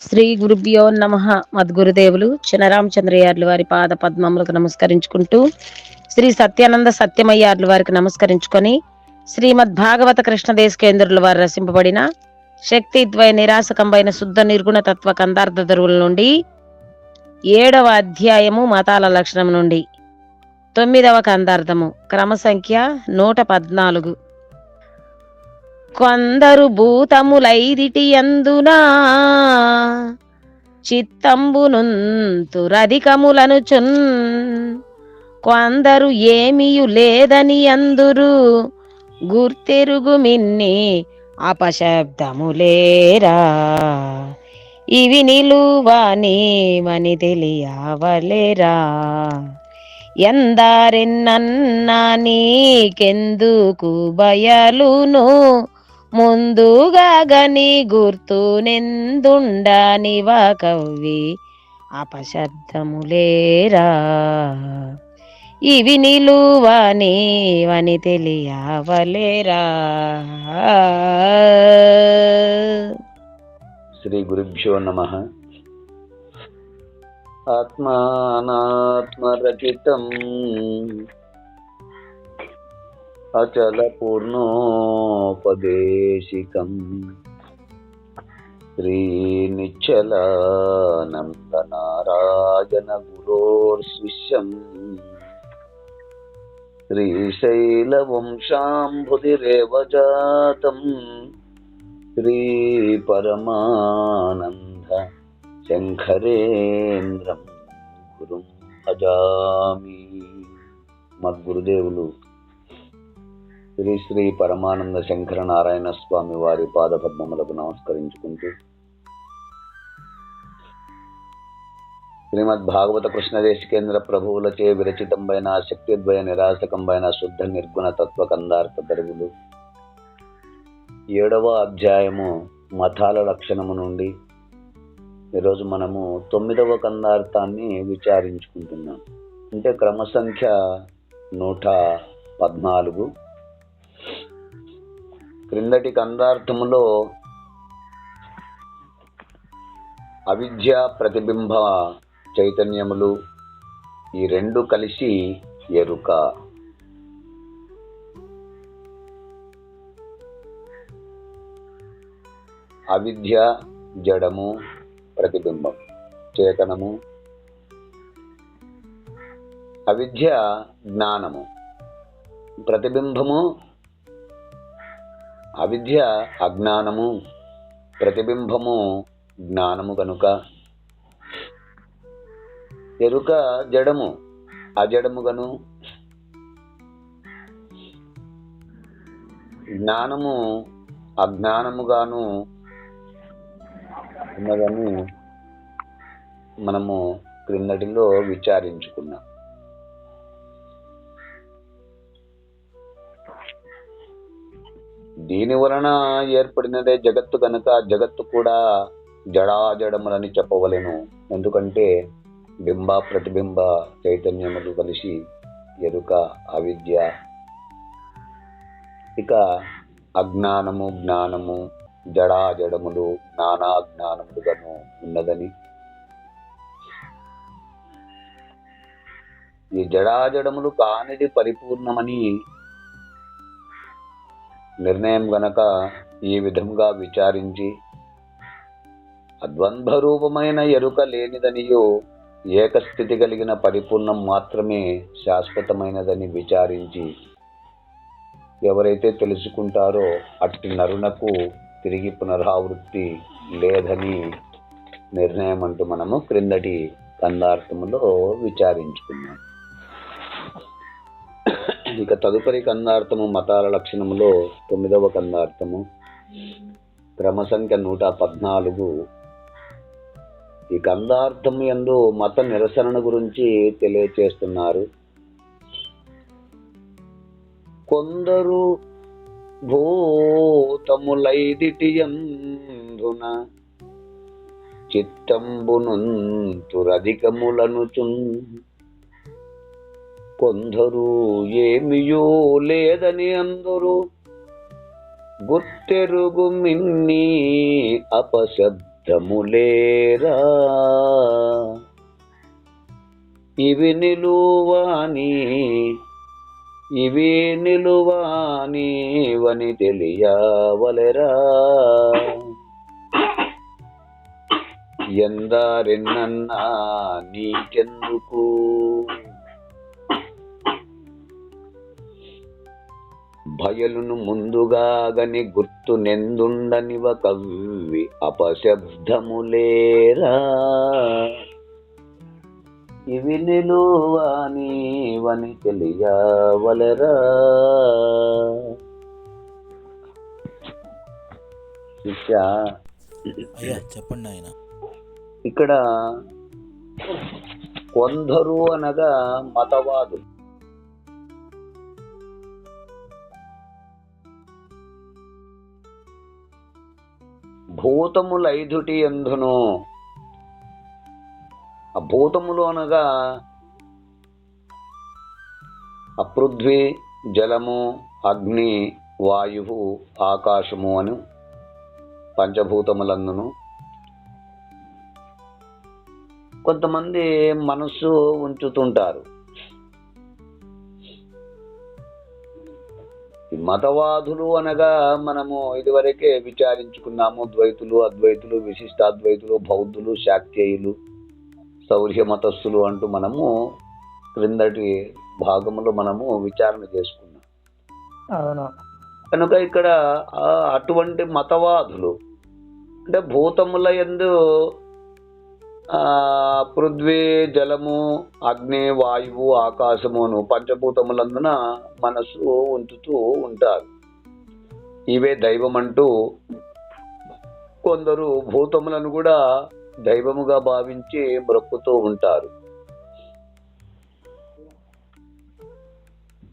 శ్రీ గురుభ్యో నమ. మద్గురుదేవులు చినరామచంద్రయ్యార్లు వారి పాద పద్మములకు నమస్కరించుకుంటూ శ్రీ సత్యానంద సత్యమయ్యార్లు వారికి నమస్కరించుకొని శ్రీమద్ భాగవత కృష్ణదేశ కేంద్రుల వారు రసింపబడిన శక్తి ద్వయ నిరాశకంబైన శుద్ధ నిర్గుణ తత్వ కందార్థ ధరువుల నుండి ఏడవ అధ్యాయము మతాల లక్షణం నుండి తొమ్మిదవ కందార్థము. క్రమ సంఖ్య నూట పద్నాలుగు. కొందరు భూతములైదిటి అందునా చిత్తంబునుంతురధికములనుచున్. కొందరు ఏమియు లేదని అందురు. గుర్తెరుగు మిన్ని అపశబ్దములేరా? ఇవి నిలువని మని తెలియవలేరా? ఎందారెన్నన్నా నీకెందుకు బయలును? ముందుగా గని గుర్తు నిందుండనివ కవ్వి. అపశబ్దములేరా ఇవి నిలువని వని తెలియవలేరా. శ్రీ గురుభ్యో నమ. ఆత్మానాత్మరచితం అచల పూర్ణోపదేశికం. శ్రీనిచ్చలానందనారాయణ గురోర్శిష్యం శ్రీశైలవంశాంబుధిరేవ జాతం శ్రీపరమానంద శంకరేంద్రం గురుం భజామి. మద్గురుదేవులు శ్రీ శ్రీ పరమానంద శంకర నారాయణ స్వామి వారి పాదపద్మములకు నమస్కరించుకుంటూ శ్రీమద్ భాగవత కృష్ణదేశికేంద్ర ప్రభువులచే విరచితంబైన శక్తిద్వయ నిరాశకంబైన శుద్ధ నిర్గుణ తత్వ కందార్థ దరువులు. ఏడవ అధ్యాయము మతాల లక్షణము నుండి ఈరోజు మనము తొమ్మిదవ కందార్థాన్ని విచారించుకుంటున్నాం. అంటే క్రమ సంఖ్య నూట పద్నాలుగు. క్రిందటి కందార్థములో అవిద్య ప్రతిబింబ చైతన్యములు ఈ రెండు కలిసి ఎరుక. అవిద్య జడము ప్రతిబింబం చేతనము. అవిద్య జ్ఞానము ప్రతిబింబము అవిద్య అజ్ఞానము ప్రతిబింబము జ్ఞానము కనుక. ఎరుక జడము అజడము గను. జ్ఞానము అజ్ఞానముగాను ఉన్నదని మనము క్రిందటిలో విచారించుకున్నాం. దీని వలన ఏర్పడినదే జగత్తు కనుక జగత్తు కూడా జడాజడములని చెప్పవలెను. ఎందుకంటే బింబ ప్రతిబింబ చైతన్యములు కలిసి ఎరుక అవిద్య ఇక అజ్ఞానము జ్ఞానము జడాజడములు జ్ఞానాజ్ఞానములుగాను ఉన్నదని. ఈ జడాజడములు కానిది పరిపూర్ణమని నిర్ణయం గనక ఈ విధంగా విచారించి అద్వంద్వ రూపమైన ఎరుక లేనిదనియో ఏకస్థితి కలిగిన పరిపూర్ణం మాత్రమే శాశ్వతమైనదని విచారించి ఎవరైతే తెలుసుకుంటారో అట్టి నరునకు తిరిగి పునరావృత్తి లేదని నిర్ణయం అంటూ మనము క్రిందటి కందార్థములో విచారించుకున్నాం. ఇక తదుపరి కందార్థము మతాల లక్షణములో తొమ్మిదవ కందార్థము క్రమ సంఖ్య నూట పద్నాలుగు. ఈ కందార్థం ఎందు మత నిరసన గురించి తెలియచేస్తున్నారు. కొందరు భూతములైదిటియందున చిత్తంబునంతురధికములనుచున్ కొందరు ఏమియో లేదని అందరూ గుర్తెరుగు మిన్ని అపశబ్దములేరా. ఇవి నిలువాని ఇవి నిలువాని వని తెలియవలెరా. ఎందారెన్నన్నా నీకెందుకు? భయలును ముందుగా గని గుర్తు నెందుండనివ కవ్వి అపశబ్దములేరా. ఇవి నిలువాని వని తెలియవలరా. శిష్య అయ్యా చెప్పండి ఆయన ఇక్కడ కొందరు అనగా మతవాదులు. భూతములైదుటి ఎందును ఆ భూతములు అనగా ఆ పృథ్వీ జలము అగ్ని వాయువు ఆకాశము అని పంచభూతములందును. కొంతమంది మనస్సు ఉంచుతుంటారు. మతవాదులు అనగా మనము ఇదివరకే విచారించుకున్నాము ద్వైతులు అద్వైతులు విశిష్టాద్వైతులు బౌద్ధులు శాక్తేయులు శౌర్య మతస్థులు అంటూ మనము క్రిందటి భాగంలో మనము విచారణ చేసుకున్నాం. అవును. కనుక ఇక్కడ అటువంటి మతవాదులు అంటే భూతముల ఎందు పృథ్వీ జలము అగ్ని వాయువు ఆకాశమును పంచభూతములందున మనసు ఉంచుతూ ఉంటారు. ఇవే దైవం అంటూ కొందరు భూతములను కూడా దైవముగా భావించి బ్రొక్కుతూ ఉంటారు.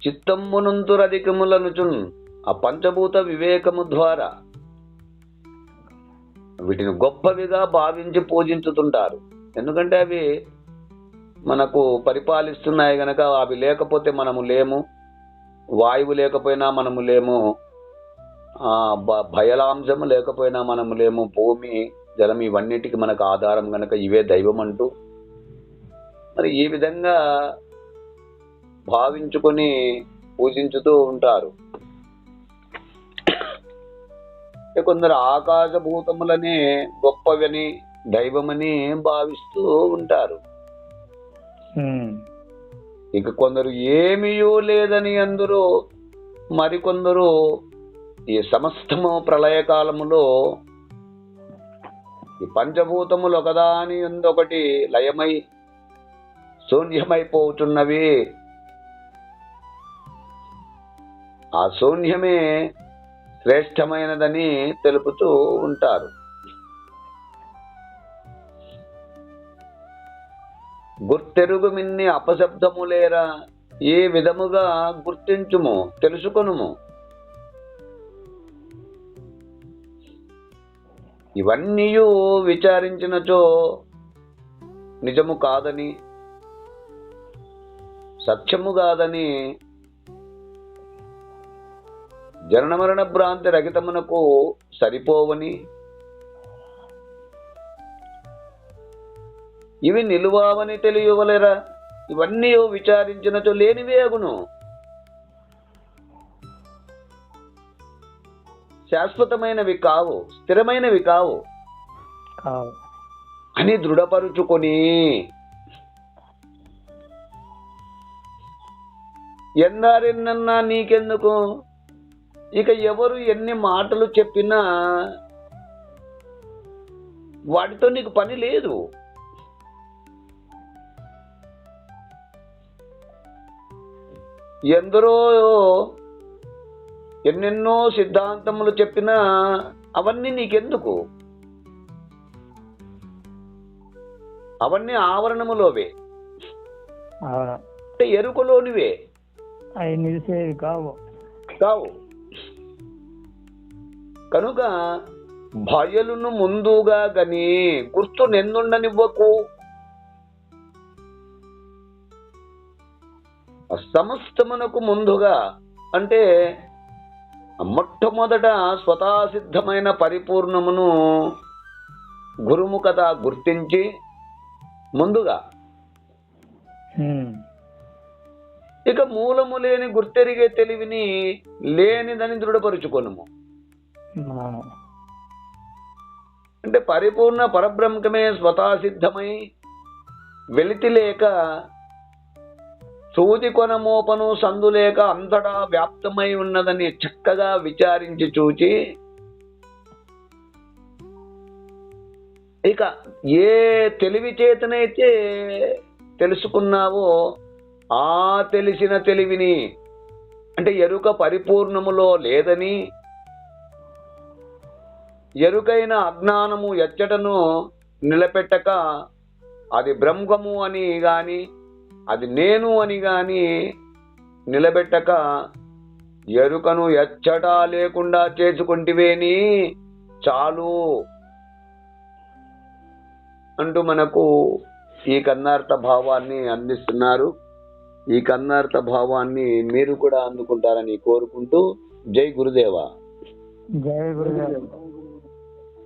చిత్తమ్మునంతురధికములనుచున్ ఆ పంచభూత వివేకము ద్వారా వీటిని గొప్పవిగా భావించి పూజించుతుంటారు. ఎందుకంటే అవి మనకు పరిపాలిస్తున్నాయి గనక అవి లేకపోతే మనము లేము. వాయువు లేకపోయినా మనము లేము. ఆ, భయలాంశము లేకపోయినా మనము లేము. భూమి జలం ఇవన్నిటికి మనకు ఆధారం గనక ఇవే దైవం అంటూ మరి ఈ విధంగా భావించుకొని పూజించుతూ ఉంటారు. కొందరు ఆకాశభూతములని గొప్పవని దైవమని భావిస్తూ ఉంటారు. ఇక కొందరు ఏమీయూ లేదని అందరూ మరికొందరు ఈ సమస్తము ప్రళయకాలములో ఈ పంచభూతములు ఒకదాని ఒకటి లయమై శూన్యమైపోతున్నవి ఆ శూన్యమే శ్రేష్టమైనదని తెలుపుతూ ఉంటారు. గుర్తెరుగు మిన్ని అపశబ్దములేరా? ఏ విధముగా గుర్తించుము తెలుసుకొనుము? ఇవన్నీ విచారించినచో నిజము కాదని సత్యము కాదని జనన మరణ భ్రాంతి రహితమునకు సరిపోవని ఇవి నిలువావని తెలియవలేరా. ఇవన్నీ విచారించినచో లేనివే అగును. శాశ్వతమైనవి కావు స్థిరమైనవి కావు. కావు. అని దృఢపరుచుకొని ఎన్నారెన్నన్నా నీకెందుకు? ఇక ఎవరు ఎన్ని మాటలు చెప్పినా వాటితో నీకు పని లేదు. ఎందరో ఎన్నెన్నో సిద్ధాంతములు చెప్పినా అవన్నీ నీకెందుకు? అవన్నీ ఆవరణములోవే. అంటే ఎరుకలోనివే. అవి నిలిచేవి కావు. కావు. కనుక భయలును ముందుగా గని గుర్తు నెందుండనివ్వకు. సమస్తమునకు ముందుగా అంటే మొట్టమొదట స్వతసిద్ధమైన పరిపూర్ణమును గురుముఖత గుర్తించి ముందుగా. ఇక మూలము లేని గుర్తెరిగే తెలివిని లేనిదని దృఢపరుచుకొనుము. అంటే పరిపూర్ణ పరబ్రహ్మకమే స్వతాసిద్ధమై వెలితి లేక సూది కొనమోపను సందు లేక అంతటా వ్యాప్తమై ఉన్నదని చక్కగా విచారించి చూచి ఇక ఏ తెలివి చేతనైతే తెలుసుకున్నావో ఆ తెలిసిన తెలివిని అంటే ఎరుక పరిపూర్ణములో లేదని ఎరుకైన అజ్ఞానము ఎచ్చటను నిలబెట్టక అది బ్రహ్మము అని గాని అది నేను అని గాని నిలబెట్టక ఎరుకను ఎచ్చట లేకుండా చేసుకుంటివేని చాలు. అంటూ మనకు ఈ కన్నార్థ భావాన్ని అందిస్తున్నారు. ఈ కన్నార్థ భావాన్ని మీరు కూడా అందుకుంటారని కోరుకుంటూ జై గురుదేవా. జై గురుదేవ.